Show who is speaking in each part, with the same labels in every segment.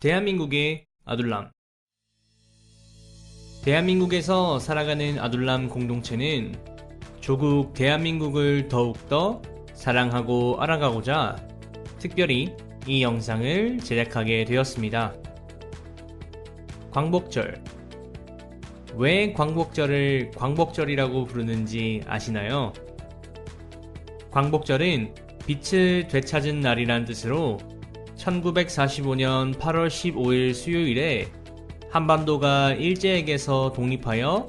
Speaker 1: 대한민국의 아둘람 대한민국에서 살아가는 아둘람 공동체는 조국 대한민국을 더욱더 사랑하고 알아가고자 특별히 이 영상을 제작하게 되었습니다. 광복절 왜 광복절을 광복절이라고 부르는지 아시나요? 광복절은 빛을 되찾은 날이란 뜻으로 1945년 8월 15일 수요일에 한반도가 일제에게서 독립하여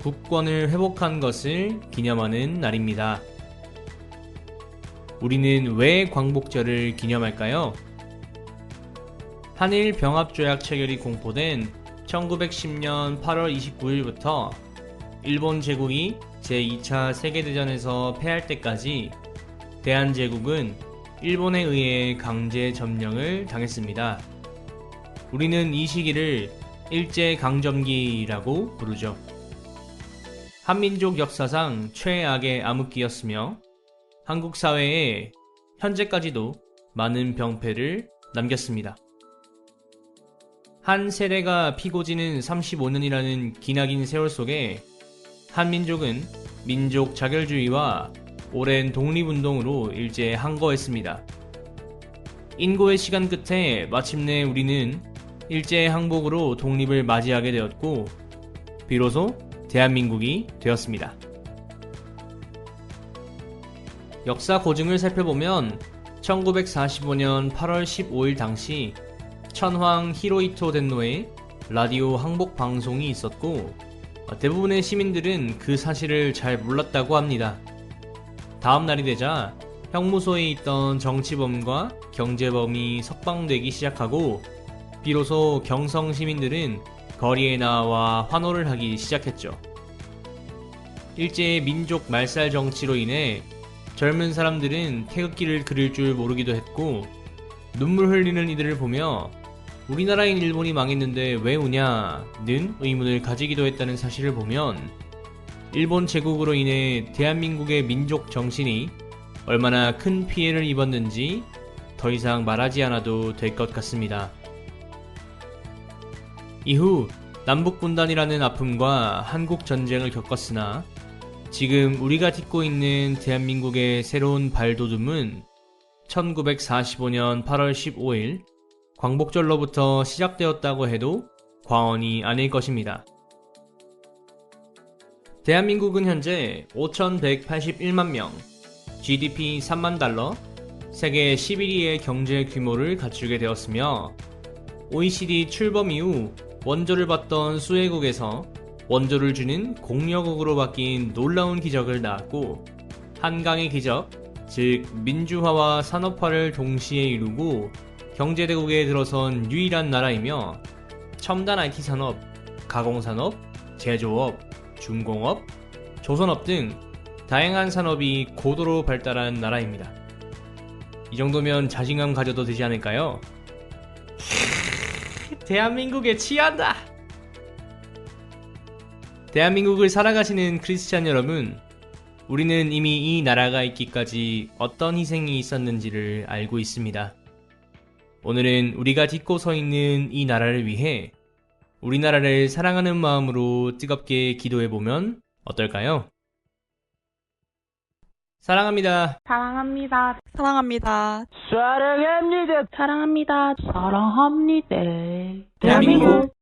Speaker 1: 국권을 회복한 것을 기념하는 날입니다. 우리는 왜 광복절을 기념할까요? 한일 병합조약 체결이 공포된 1910년 8월 29일부터 일본 제국이 제2차 세계대전에서 패할 때까지 대한제국은 일본에 의해 강제 점령을 당했습니다. 우리는 이 시기를 일제강점기라고 부르죠. 한민족 역사상 최악의 암흑기였으며 한국 사회에 현재까지도 많은 병폐를 남겼습니다. 한 세대가 피고지는 35년이라는 기나긴 세월 속에 한민족은 민족 자결주의와 오랜 독립운동으로 일제 항거했습니다. 인고의 시간 끝에 마침내 우리는 일제의 항복으로 독립을 맞이하게 되었고, 비로소 대한민국이 되었습니다. 역사 고증을 살펴보면 1945년 8월 15일 당시 천황 히로이토 덴노의 라디오 항복 방송이 있었고 대부분의 시민들은 그 사실을 잘 몰랐다고 합니다. 다음 날이 되자 형무소에 있던 정치범과 경제범이 석방되기 시작하고 비로소 경성 시민들은 거리에 나와 환호를 하기 시작했죠. 일제의 민족 말살 정치로 인해 젊은 사람들은 태극기를 그릴 줄 모르기도 했고 눈물 흘리는 이들을 보며 우리나라인 일본이 망했는데 왜 우냐는 의문을 가지기도 했다는 사실을 보면 일본 제국으로 인해 대한민국의 민족 정신이 얼마나 큰 피해를 입었는지 더 이상 말하지 않아도 될 것 같습니다. 이후 남북분단이라는 아픔과 한국전쟁을 겪었으나 지금 우리가 딛고 있는 대한민국의 새로운 발돋움은 1945년 8월 15일 광복절로부터 시작되었다고 해도 과언이 아닐 것입니다. 대한민국은 현재 5,181만 명, GDP 3만 달러, 세계 11위의 경제 규모를 갖추게 되었으며 OECD 출범 이후 원조를 받던 수혜국에서 원조를 주는 공여국으로 바뀐 놀라운 기적을 낳았고 한강의 기적, 즉 민주화와 산업화를 동시에 이루고 경제대국에 들어선 유일한 나라이며 첨단 IT 산업, 가공산업, 제조업, 중공업, 조선업 등 다양한 산업이 고도로 발달한 나라입니다. 이 정도면 자신감 가져도 되지 않을까요? 대한민국에 취한다! 대한민국을 살아가시는 크리스찬 여러분, 우리는 이미 이 나라가 있기까지 어떤 희생이 있었는지를 알고 있습니다. 오늘은 우리가 딛고 서 있는 이 나라를 위해 우리나라를 사랑하는 마음으로 뜨겁게 기도해보면 어떨까요? 사랑합니다.
Speaker 2: 사랑합니다.
Speaker 3: 사랑합니다.
Speaker 4: 사랑합니다.
Speaker 2: 사랑합니다. 사랑합니다.
Speaker 1: 대한민국